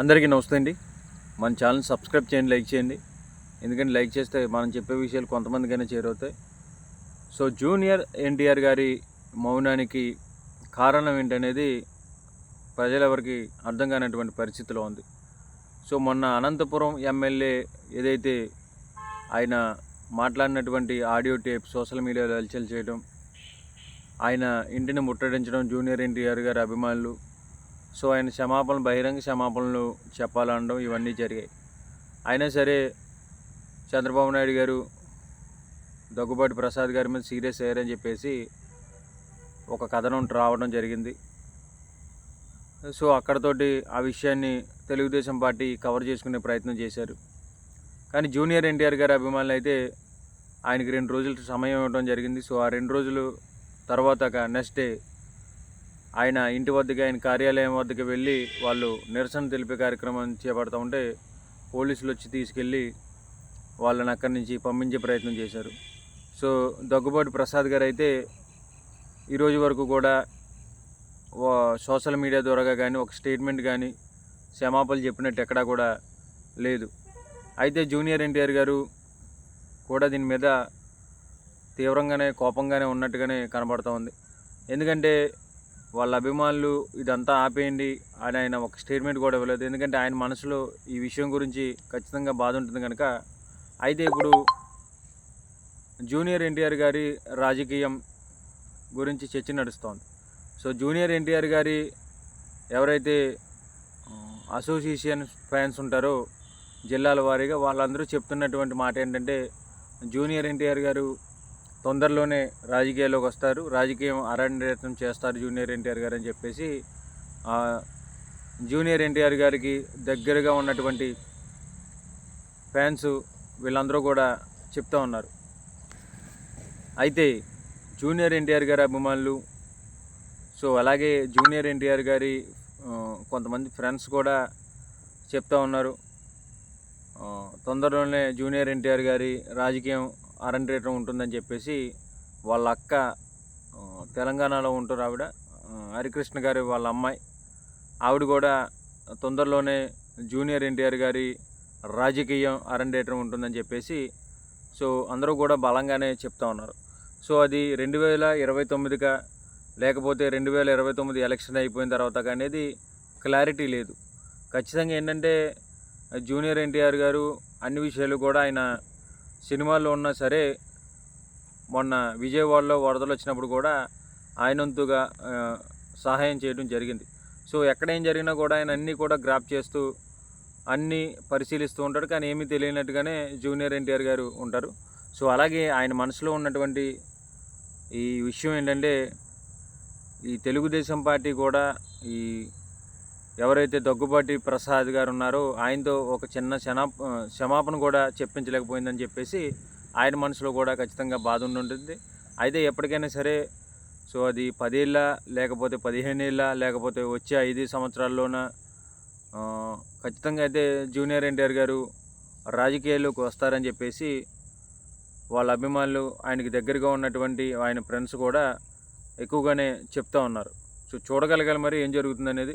అందరికీ నమస్తే అండి. మన ఛానల్ సబ్స్క్రైబ్ చేయండి లైక్ చేయండి. ఎందుకంటే లైక్ చేస్తే మనం చెప్పే విషయాలు కొంతమందికైనా చేరవుతాయి. సో జూనియర్ ఎన్టీఆర్ గారి మౌనానికి కారణం ఏంటనేది ప్రజలెవరికి అర్థం కానటువంటి పరిస్థితిలో ఉంది. సో మొన్న అనంతపురం ఎమ్మెల్యే ఏదైతే ఆయన మాట్లాడినటువంటి ఆడియో టేప్ సోషల్ మీడియాలో హల్చల్ చేయడం ఆయన ఇంటిని ముట్టడించడం జూనియర్ ఎన్టీఆర్ గారి అభిమానులు సో ఆయన క్షమాపణ బహిరంగ క్షమాపణలు చెప్పాలనడం ఇవన్నీ జరిగాయి. అయినా సరే చంద్రబాబు నాయుడు గారు దగ్గుబాటి ప్రసాద్ గారి మీద సీరియస్ అయ్యారని చెప్పేసి ఒక కథనం రావడం జరిగింది. సో అక్కడతోటి ఆ విషయాన్ని తెలుగుదేశం పార్టీ కవర్ చేసుకునే ప్రయత్నం చేశారు. కానీ జూనియర్ ఎన్టీఆర్ గారి అభిమానులు అయితే ఆయనకి రెండు రోజులు సమయం ఇవ్వడం జరిగింది. సో ఆ రెండు రోజులు తర్వాత నెక్స్ట్ డే ఆయన ఇంటి వద్దకి ఆయన కార్యాలయం వద్దకు వెళ్ళి వాళ్ళు నిరసన తెలిపే కార్యక్రమం చేపడతా ఉంటే పోలీసులు వచ్చి తీసుకెళ్ళి వాళ్ళని అక్కడి నుంచి పంపించే ప్రయత్నం చేశారు. సో దగ్గుబాటి ప్రసాద్ గారు అయితే ఈరోజు వరకు కూడా సోషల్ మీడియా ద్వారా కానీ ఒక స్టేట్మెంట్ కానీ క్షమాపణలు చెప్పినట్టు ఎక్కడా కూడా లేదు. అయితే జూనియర్ ఎన్టీఆర్ గారు కూడా దీని మీద తీవ్రంగానే కోపంగానే ఉన్నట్టుగానే కనబడుతూ ఉంది. ఎందుకంటే వాళ్ళ అభిమానులు ఇదంతా ఆపేయండి. అని ఆయన ఒక స్టేట్మెంట్ కూడా ఇవ్వలేదు. ఎందుకంటే ఆయన మనసులో ఈ విషయం గురించి ఖచ్చితంగా బాధ ఉంటుంది కనుక అయితే ఇప్పుడు జూనియర్ ఎన్టీఆర్ గారి రాజకీయం గురించి చర్చ నడుస్తోంది. సో జూనియర్ ఎన్టీఆర్ గారి ఎవరైతే అసోసియేషన్ ఫ్యాన్స్ ఉంటారో జిల్లాల వారీగా వాళ్ళందరూ చెప్తున్నటువంటి మాట ఏంటంటే జూనియర్ ఎన్టీఆర్ గారు తొందరలోనే రాజకీయాల్లోకి వస్తారు. రాజకీయం అరణ్యతం చేస్తారు జూనియర్ ఎన్టీఆర్ గారు అని చెప్పేసి జూనియర్ ఎన్టీఆర్ గారికి దగ్గరగా ఉన్నటువంటి ఫ్యాన్స్ వీళ్ళందరూ కూడా చెప్తా ఉన్నారు. అయితే జూనియర్ ఎన్టీఆర్ గారి అభిమానులు సో అలాగే జూనియర్ ఎన్టీఆర్ గారి కొంతమంది ఫ్రెండ్స్ కూడా చెప్తా ఉన్నారు. తొందరలోనే జూనియర్ ఎన్టీఆర్ గారి రాజకీయం అరండేటం ఉంటుందని చెప్పేసి వాళ్ళ అక్క తెలంగాణలో ఉంటారు ఆవిడ. హరికృష్ణ గారి వాళ్ళ అమ్మాయి. ఆవిడ కూడా తొందరలోనే జూనియర్ ఎన్టీఆర్ గారి రాజకీయం అరండేటం ఉంటుందని చెప్పేసి సో అందరూ కూడా బలంగానే చెప్తా ఉన్నారు. సో అది రెండు వేల ఇరవై తొమ్మిదిగా లేకపోతే రెండు వేల ఇరవై తొమ్మిది ఎలక్షన్ అయిపోయిన తర్వాత అనేది క్లారిటీ లేదు. ఖచ్చితంగా ఏంటంటే జూనియర్ ఎన్టీఆర్ గారు అన్ని విషయాలు కూడా ఆయన సినిమాల్లో ఉన్నా సరే మొన్న విజయవాడలో వరదలు వచ్చినప్పుడు కూడా ఆయనంతుగా సహాయం చేయడం జరిగింది. సో ఎక్కడ ఏం జరిగినా కూడా ఆయన అన్నీ కూడా గ్రాప్ చేస్తూ అన్నీ పరిశీలిస్తూ ఉంటాడు. కానీ ఏమీ తెలియనట్టుగానే జూనియర్ ఎన్టీఆర్ గారు ఉంటారు. సో అలాగే ఆయన మనసులో ఉన్నటువంటి ఈ విషయం ఏంటంటే ఈ తెలుగుదేశం పార్టీ కూడా ఈ ఎవరైతే దగ్గుబాటి ప్రసాద్ గారు ఉన్నారో ఆయనతో ఒక చిన్న క్షణా క్షమాపణ కూడా చెప్పించలేకపోయిందని చెప్పేసి ఆయన మనసులో కూడా ఖచ్చితంగా బాధ ఉండి ఉంటుంది అయితే ఎప్పటికైనా సరే సో అది పదేళ్ళ లేకపోతే పదిహేనేళ్ళ లేకపోతే వచ్చే ఐదు సంవత్సరాల్లోన ఖచ్చితంగా అయితే జూనియర్ ఎన్టీఆర్ గారు రాజకీయాల్లోకి వస్తారని చెప్పేసి వాళ్ళ అభిమానులు ఆయనకి దగ్గరగా ఉన్నటువంటి ఆయన ఫ్రెండ్స్ కూడా ఎక్కువగానే చెప్తా ఉన్నారు. సో చూడగలగాలి మరి ఏం జరుగుతుంది అనేది